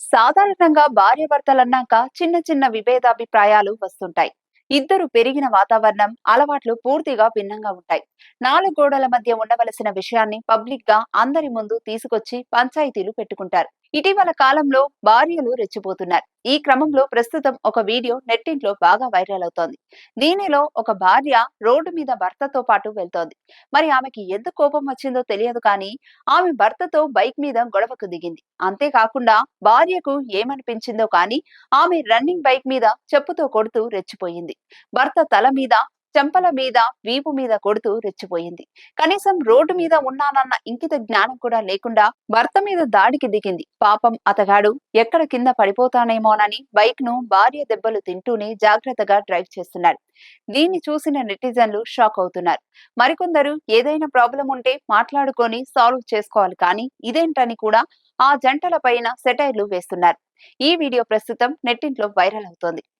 సాధారణంగా భార్యాభర్తలన్నాక చిన్న చిన్న విభేదాభిప్రాయాలు వస్తుంటాయి. ఇద్దరు పెరిగిన వాతావరణం అలవాట్లు పూర్తిగా భిన్నంగా ఉంటాయి. నాలుగు గోడల మధ్య ఉండవలసిన విషయాన్ని పబ్లిక్గా అందరి ముందు తీసుకొచ్చి పంచాయతీలు పెట్టుకుంటారు. ఇటీవల కాలంలో భార్యలు రెచ్చిపోతున్నారు. ఈ క్రమంలో ప్రస్తుతం ఒక వీడియో నెట్టింట్లో బాగా వైరల్ అవుతోంది. దీనిలో ఒక భార్య రోడ్డు మీద భర్తతో పాటు వెళ్తోంది. మరి ఆమెకి ఎందుకు కోపం వచ్చిందో తెలియదు కానీ ఆమె భర్తతో బైక్ మీద గొడవకు దిగింది. అంతేకాకుండా భార్యకు ఏమనిపించిందో కానీ ఆమె రన్నింగ్ బైక్ మీద చెప్పుతో కొడుతూ రెచ్చిపోయింది. భర్త తల మీద చెంపల మీద వీపు మీద కొడుతూ రెచ్చిపోయింది. కనీసం రోడ్డు మీద ఉన్నానన్న ఇంకిత జ్ఞానం కూడా లేకుండా భర్త మీద దాడికి దిగింది. పాపం అతగాడు ఎక్కడ కింద పడిపోతానేమోనని బైక్ను భార్య దెబ్బలు తింటూనే జాగ్రత్తగా డ్రైవ్ చేస్తున్నాడు. దీన్ని చూసిన నెటిజన్లు షాక్ అవుతున్నారు. మరికొందరు ఏదైనా ప్రాబ్లం ఉంటే మాట్లాడుకొని సాల్వ్ చేసుకోవాలి కానీ ఇదేంటని కూడా ఆ జంటల పైన సెటైర్లు వేస్తున్నారు. ఈ వీడియో ప్రస్తుతం నెట్టింట్లో వైరల్ అవుతోంది.